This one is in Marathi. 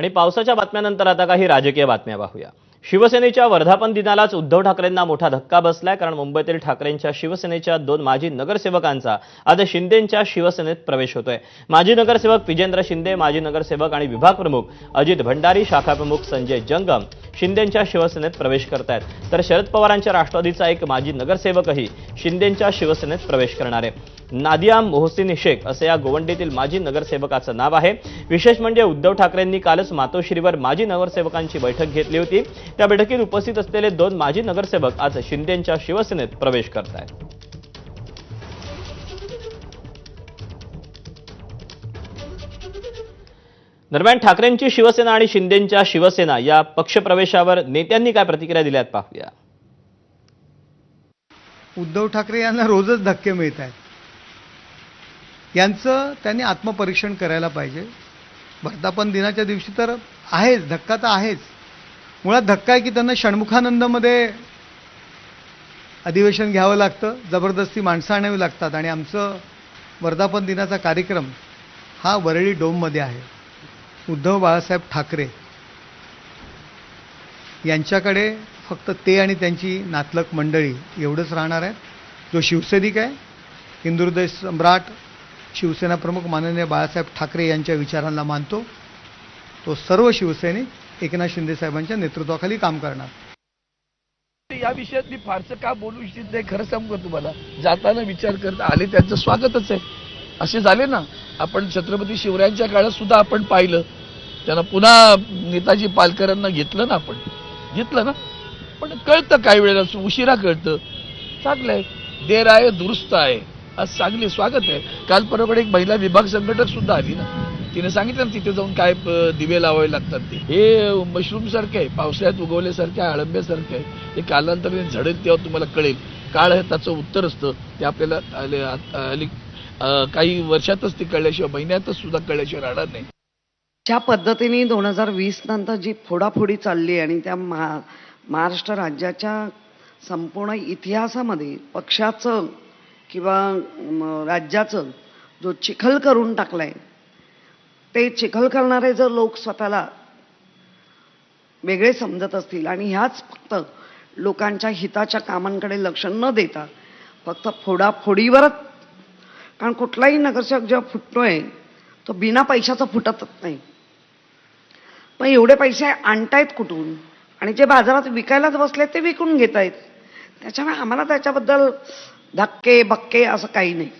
आणि पावसाच्या बातम्यानंतर आता काही राजकीय बातम्या पाहूया. शिवसेनेच्या वर्धापन दिनालाच उद्धव ठाकरेंना मोठा धक्का बसलाय कारण मुंबईतील ठाकरेंच्या शिवसेनेच्या दोन माजी नगरसेवकांचा आता शिंदेंच्या शिवसेनेत प्रवेश होतोय. माजी नगरसेवक विजेंद्र शिंदे माजी नगरसेवक आणि विभाग प्रमुख अजित भंडारी शाखा प्रमुख संजय जंगम शिंदेंच्या शिवसेनेत प्रवेश करतायत. तर शरद पवारांच्या राष्ट्रवादीचा एक माजी नगरसेवकही शिंदेंच्या शिवसेनेत प्रवेश करणार आहे. नादिया मोहसिन शेख असं या गोवंडीतील माजी नगरसेवकाचं नाव आहे. विशेष म्हणजे उद्धव ठाकरेंनी कालच मातोश्रीवर माजी नगरसेवकांची बैठक घेतली होती. त्या बैठकीत उपस्थित असलेले दोन माजी नगरसेवक आज शिंदेंच्या शिवसेनेत प्रवेश करत आहेत दरम्यान ठाकरेंची शिवसेना आणि शिंदेंच्या शिवसेना या पक्षप्रवेशावर नेत्यांनी काय प्रतिक्रिया दिल्यात पाहूया. उद्धव ठाकरे यांना रोजच धक्के मिळत आहेत. यांचं त्यांनी आत्मपरीक्षण करायला पाहिजे. वर्धापन दिनाच्या दिवशी तर आहेच धक्का तर आहेच. मुळात धक्का आहे की त्यांना षण्मुखानंदमध्ये अधिवेशन घ्यावं लागतं जबरदस्ती माणसं आणावी लागतात आणि आमचं वर्धापन दिनाचा कार्यक्रम हा वरळी डोममध्ये आहे. उद्धव बाळासाहेब ठाकरे यांच्याकडे फक्त ते आणि त्यांची नातलक मंडळी एवढंच राहणार आहे जो शिवसैनिक आहे हिंदुहृदय सम्राट शिवसेना प्रमुख माननीय बाळासाहेब ठाकरे यांच्या विचारांना मानतो. तो सर्व शिवसैनिक एकनाथ शिंदे साहेबांच्या नेतृत्वाखाली काम करणार. या विषयात मी फारसं का बोलू इच्छित नाही खरं सांगू तुम्हाला? जाताना विचार करता आले त्यांचं स्वागतच आहे. असे झाले ना आपण छत्रपती शिवरायांच्या काळात सुद्धा आपण पाहिलं. त्यांना पुन्हा नेताजी पालकरांना घेतलं ना आपण. घेतलं ना? पण कळतं काही वेळेला उशिरा कळतं. चांगलं आहे. देर आहे दुरुस्त आहे. आज चांगली स्वागत आहे. काल परवाकडे एक महिला विभाग संघटक सुद्धा आली ना. तिने सांगितलं ना तिथे जाऊन काय दिवे लावावे लागतात ते. हे मशरूम सारखे आहे. पावसाळ्यात उगवल्यासारखे आहे अळंब्यासारखे आहे. ते कालांतराने झडेल तेव्हा तुम्हाला कळेल. काळ हे त्याचं उत्तर असतं. ते आपल्याला आले- आली काही वर्षातच ते कळल्याशिवाय महिन्यातच सुद्धा कळल्याशिवाय राहणार नाही. ज्या पद्धतीने दोन हजार वीस नंतर जी फोडाफोडी चालली आणि त्या महा महाराष्ट्र राज्याच्या संपूर्ण इतिहासामध्ये पक्षाचं किंवा राज्याचं जो चिखल करून टाकलाय ते चिखल करणारे जर लोक स्वतःला वेगळे समजत असतील आणि ह्याच फक्त लोकांच्या हिताच्या कामांकडे लक्ष न देता फक्त फोडाफोडीवरच कारण कुठलाही नगरसेवक जेव्हा फुटतोय तो बिना पैशाचं फुटतच नाही. पण एवढे पैसे आणतायत कुठून? आणि जे बाजारात विकायलाच बसले ते विकून घेत आहेत त्याच्यामुळे आम्हाला त्याच्याबद्दल धक्के बक्के असं काही नाही.